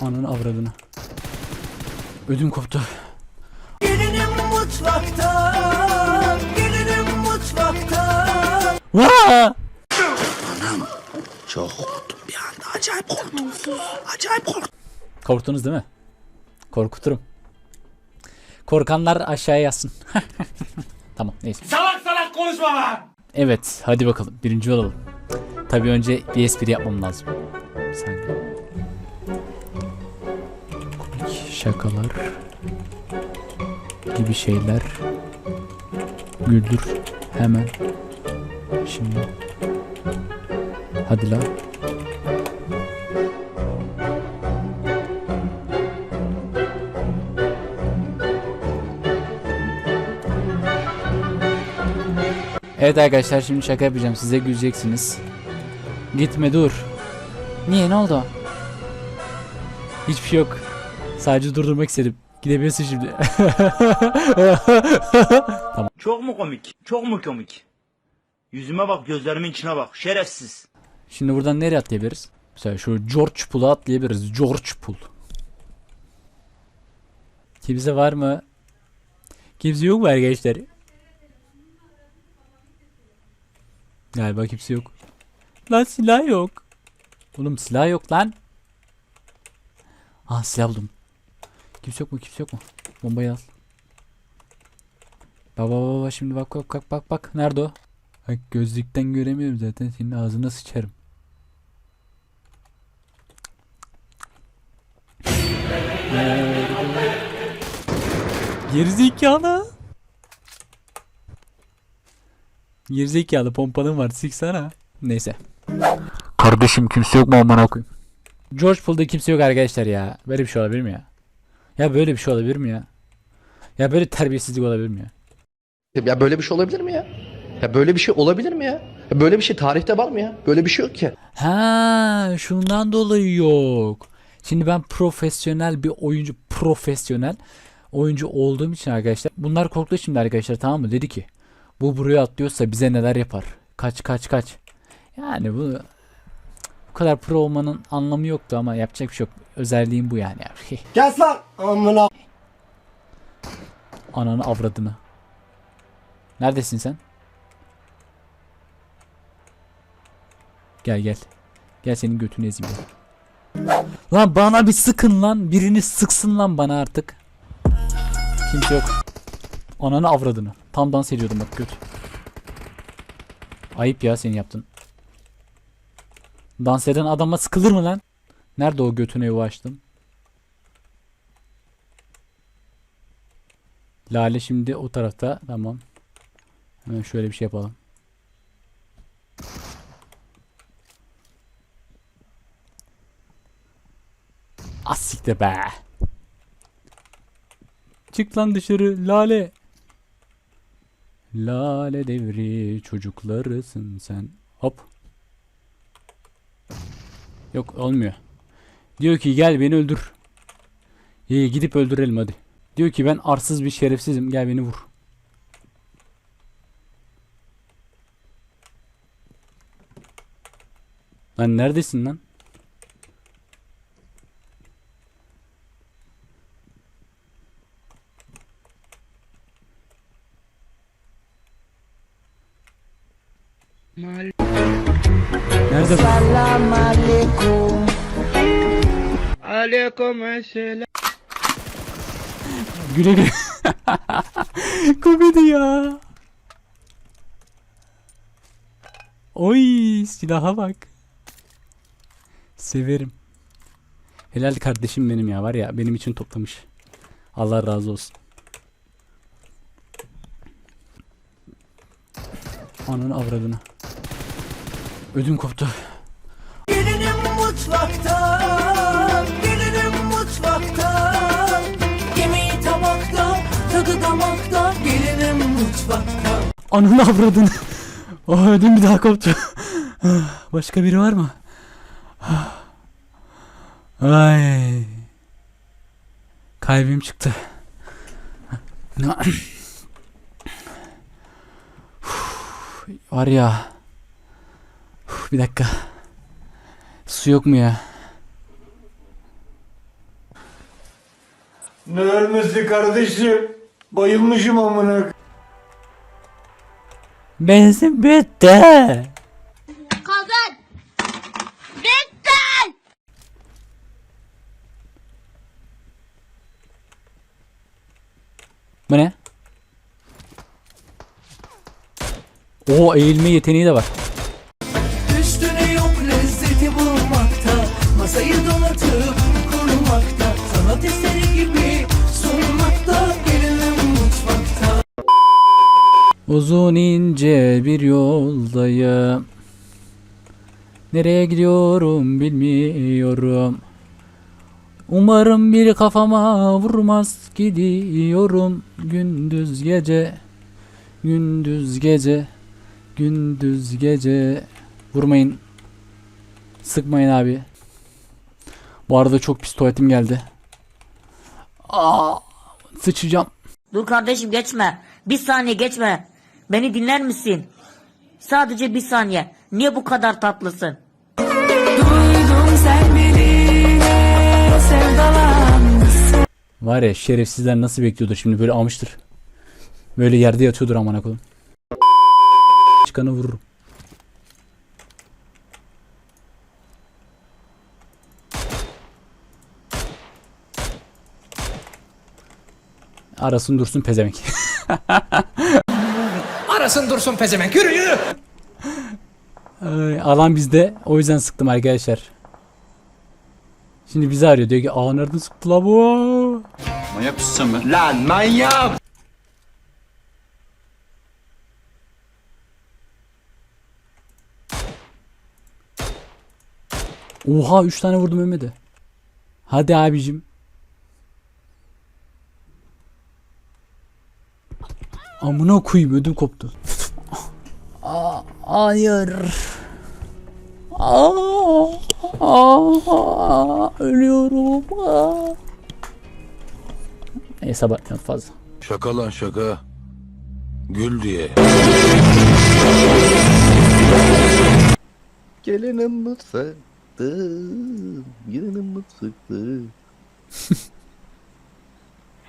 Ananı avradını. Ödüm koptu. Gelinim mutfakta, gelinim mutfakta. Vaa! Çok korktum bir anda, acayip korktum. Acayip korktum. Korktunuz değil mi? Korkuturum. Korkanlar aşağıya yazsın. tamam neyse. Salak salak konuşma lan. Evet hadi bakalım birinci olalım. Tabi önce bir espri yapmam lazım. Şakalar gibi şeyler güldür hemen şimdi hadi la Evet arkadaşlar şimdi şaka yapacağım size güleceksiniz. Gitme dur. Niye ne oldu? Hiçbir şey yok. Sadece durdurmak istedim. Gidebilirsin şimdi. Çok mu komik? Çok mu komik? Yüzüme bak gözlerimin içine bak şerefsiz. Şimdi buradan nereye atlayabiliriz? Mesela şu George Pool'a atlayabiliriz. George Pool. Kimse var mı? Kimse yok mu arkadaşlar? Galiba kimse yok. Lan silah yok. Oğlum silah yok lan. Ah silah buldum. Kimse yok mu? Kimse yok mu? Bombayı al. Baba baba şimdi bak bak bak bak bak. Nerede o? Bak gözlükten göremiyorum zaten. Senin ağzına sıçarım. Gerizekalı. Gerizekalı pompalım var siksana. Neyse. Kardeşim kimse yok mu amına koyayım? George Pool'da kimse yok arkadaşlar ya. Böyle bir şey olabilir mi ya? Ya böyle bir şey olabilir mi ya? Ya böyle terbiyesizlik olabilir mi ya? Ya böyle bir şey olabilir mi ya? Ya böyle bir şey olabilir mi ya? ya böyle bir şey tarihte var mı ya? Böyle bir şey yok ki. Ha, şundan dolayı yok. Şimdi ben profesyonel bir oyuncu, profesyonel oyuncu olduğum için arkadaşlar. Bunlar korktu şimdi arkadaşlar tamam mı? Dedi ki bu buraya atlıyorsa bize neler yapar? Kaç kaç kaç. Yani bu kadar pro olmanın anlamı yoktu ama yapacak bir şey yok. Özelliğim bu yani. Kes lan amına. Ananı avradını. Neredesin sen? Gel gel. Gel senin götünü ezeyim. ben. Lan bana bir sıkın lan. Birini sıksın lan bana artık. Kimse yok. Ananı avradını. Tam dans ediyordum bak göt. Ayıp ya senin yaptın. Dans eden adama sıkılır mı lan? Nerede o götüne yuva açtım? Lale şimdi o tarafta. Tamam. Hemen şöyle bir şey yapalım. Az siktir be. Çık lan dışarı Lale. Lale devri çocuklarısın sen. Hop. Yok olmuyor. Diyor ki gel beni öldür. İyi gidip öldürelim hadi. Diyor ki ben arsız bir şerefsizim gel beni vur. Lan neredesin lan? Nerede? Selam aleyküm. Güle güle. Komedi ya. Oy silaha bak. Severim. Helal kardeşim benim ya var ya benim için toplamış. Allah razı olsun. Ananı avradını. Ödüm koptu. Gelinim mutfakta, gelinim mutfakta. Yemeği tabakta, tadı damakta. Gelinim mutfakta. Ananı avradını. Oh ödüm bir daha koptu. Başka biri var mı? Ay. Kalbim çıktı. var ya. Bir dakika. Su yok mu ya? Ne ölmesi kardeşim? Bayılmışım amına. Benzin bitti. Kazan. Bitti. Bu ne? Oo eğilme yeteneği de var. Lezzeti bulmakta Masayı donatıp kurmakta Sanat eseri gibi sunmakta Uzun ince bir yoldayım. Nereye gidiyorum bilmiyorum. Umarım bir kafama vurmaz gidiyorum gündüz gece. Gündüz gece. Gündüz gece. Vurmayın. Sıkmayın abi. Bu arada çok pis tuvaletim geldi. Aa, sıçacağım. Dur kardeşim geçme. Bir saniye geçme. Beni dinler misin? Sadece bir saniye. Niye bu kadar tatlısın? Duydum sen birine Var ya şerefsizler nasıl bekliyordur şimdi böyle almıştır. Böyle yerde yatıyordur amına koyayım. Çıkanı vururum. Arasın dursun pezevenk. Arasın dursun pezevenk yürü yürü. Ay, Alan bizde. O yüzden sıktım arkadaşlar. Şimdi bizi arıyor. Diyor ki aa nereden sıktı la bu? Manyak mısın sen be? Lan manyak! Oha 3 tane vurdum ölmedi. Hadi abicim. Amına koyayım ödüm koptu. Aa, hayır. Aa, aa, ölüyorum. Aa. Neyse abartmayalım fazla. Şaka lan şaka. Gül diye. Gelinim mutfakta. Gelinim mutfakta.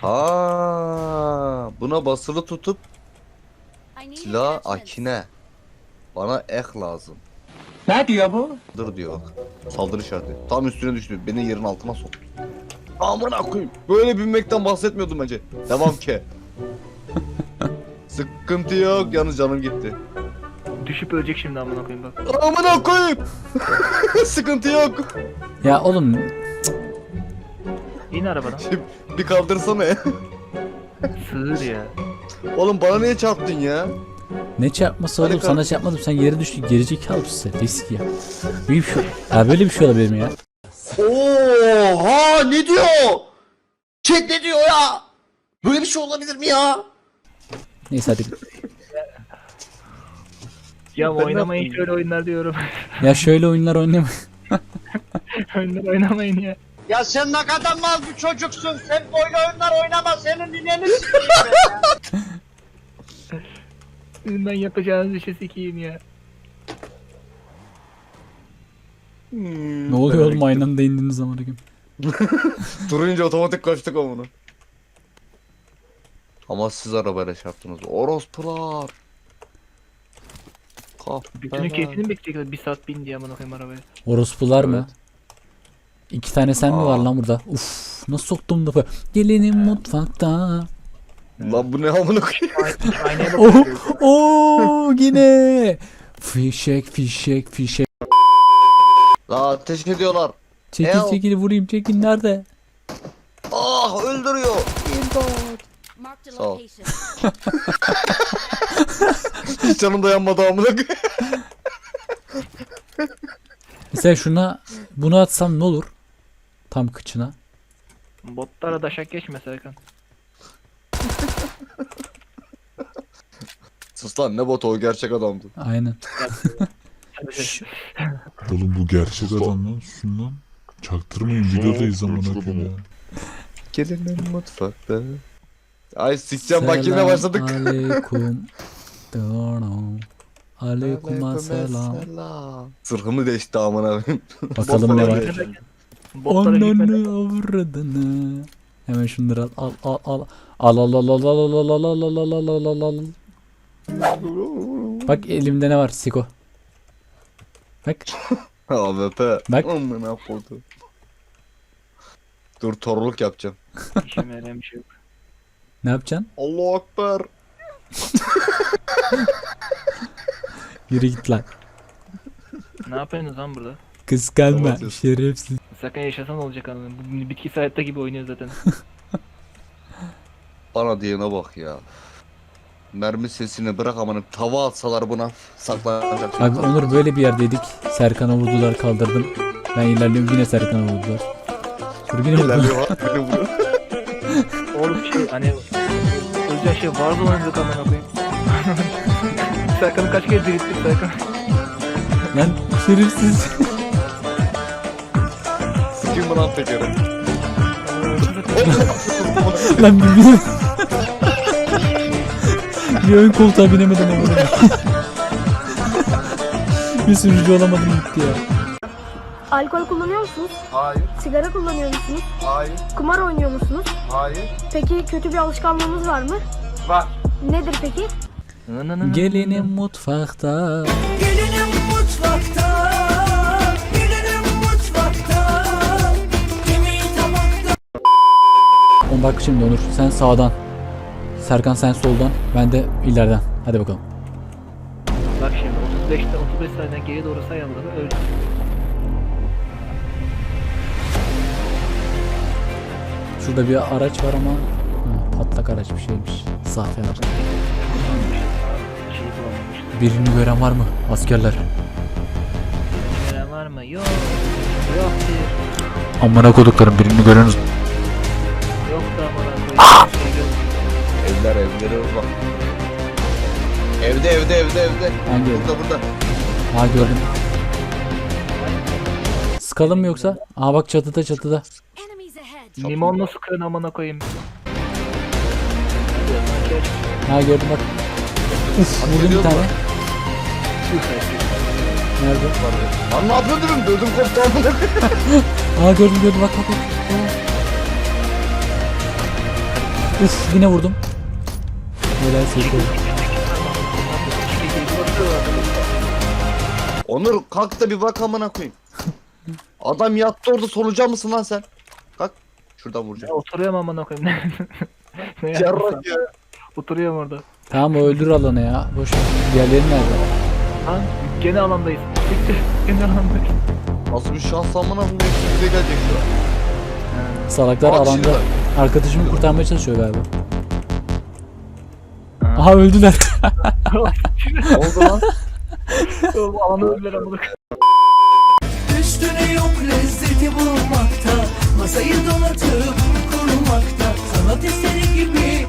ha, buna basılı tutup silah akine. Bana ek lazım. Ne diyor bu? Dır diyor. Saldırı işareti. Tam üstüne düştü. Beni yerin altına soktu. Amına koyayım. Böyle binmekten bahsetmiyordum bence. Devam ki. Sıkıntı yok. Yalnız canım gitti. Düşüp ölecek şimdi amına koyayım bak. Amına koyayım. Sıkıntı yok. Ya oğlum İn arabadan. Bir kaldırsana ya. Sığır ya. Oğlum bana niye çarptın ya? ne çarpması Hadi oğlum sana kalk. çarpmadım sen yere düştün gerizekalı mısın sen risk ya. Bir şey, ya böyle bir şey olabilir mi ya? Oha ne diyor? Chat ne diyor ya? Böyle bir şey olabilir mi ya? Neyse hadi. Ya oynamayın şöyle oyunlar diyorum. Ya şöyle oyunlar oynama. oyunlar oynamayın ya. Ya sen ne kadar mal bir çocuksun. Sen böyle oyunlar oynama. Senin nineni Sizin ben yapacağınız işi sikeyim ya. ne oluyor oğlum aynı anda indiğiniz zaman gün. Durunca otomatik kaçtık amına. Ama siz arabayla çarptınız. Orospular. Kahpeler. Bütün ülkesini bekleyecekler. Bir saat bin diye amına koyayım arabaya. Orospular mı? İki tane sen mi var lan burada? Uf nasıl soktum lafı. Gelinim mutfakta. Lan bu ne amına koyayım? Aynaya Oh, bakıyor. oh yine. Fişek fişek fişek. Aa ateş ediyorlar. Çekil çekil vurayım çekil nerede? Ah öldürüyor. A Sağ ol. Hiç canım dayanmadı amına koyayım. Mesela şuna bunu atsam ne olur? Tam kıçına. Botlara daşak geçme Serkan. Sus lan ne botu o gerçek adamdı. Aynen. Oğlum bu gerçek adam lan susun lan. Çaktırmayın videodayız amına koyayım ya. Gelinim mutfakta. Ay sikeceğim bak yine başladık. Aleyküm. Aleyküm selam. Sırhımı değişti amına. Bakalım ne var. Botlara gitmeden Ananı avradını. Hemen şunları al al al al al al al al al al al al al al al al al al al Bak elimde ne var Siko. Bak AWP. Bak. Amına koydum. Dur torluk yapacağım. İşime yarayan bir şey yok. ne yapacaksın? Allahu Ekber. Yürü git lan. Ne yapıyorsunuz lan burada? Kıskanma şerefsiz. Sakın yaşasan olacak anladın. Bu bitki hayatta gibi oynuyor zaten. Bana diyene bak ya. Mermi sesini bırak amanın tava atsalar buna saklanacak. Abi Onur böyle bir yerdeydik. Serkan'a vurdular kaldırdım. Ben ilerliyorum yine Serkan'a vurdular. Yine vurdular. İlerliyor bak beni vuruyor. Oğlum şey hani Özcan şey vardı oynadık amına koyayım. Serkan'ı kaç kere dirilttik Serkan. Lan şerefsiz. Lan tekeri? Lan bir bir... bir ön koltuğa binemedim ama. bir sürücü olamadım gitti ya. Alkol kullanıyor musunuz? Hayır, Sigara kullanıyor musunuz? hayır, Kumar oynuyor musunuz? hayır. Peki kötü bir alışkanlığınız var mı? Var. Nedir peki? Gelinim mutfakta. Bak şimdi Onur sen sağdan. Serkan sen soldan. Ben de ileriden. Hadi bakalım. Bak şimdi 35'te 35 saniyeden geriye doğru sayalım öyle. Şurada bir araç var ama ha, patlak araç bir şeymiş. Sahte araç. Birini gören var mı? Askerler. Gören var mı? Yok. Yok. Amına koduklarım birini görüyorsunuz. Evlere bak. Evde evde evde evde. Hangi ev? Burada burada. Ha gördüm. Sıkalım mı yoksa? Aa bak çatıda çatıda. Ahead. Limonla sıkın amına koyayım. Ha gördüm bak. Uf vurdum bir tane. Nerede? Lan ne yapıyorsun dedim. Dödüm koptu amına. Aa gördüm gördüm bak bak bak. Aa. Uf yine vurdum. Helal Seyko. Onur kalk da bir bak amına koyayım. Adam yattı orada solucan mısın lan sen? Kalk. Şuradan Ya vuracağım. oturuyorum amına koyayım. ne? Yarrak ya. Oturuyorum orada. Tamam öldür alanı ya. Boş ver. Diğerleri nerede? Lan gene alandayız. Gene alandayız. Nasıl bir şans amına koyayım. Bize gelecek şu an. Salaklar Bak alanda. şimdi. Arkadaşımı kurtarmaya çalışıyor galiba. Aha öldüler. Oldu lan. Oldu alanı öldüler amına Üstüne yok lezzeti bulmakta Masayı donatıp kurmakta Sanat eseri gibi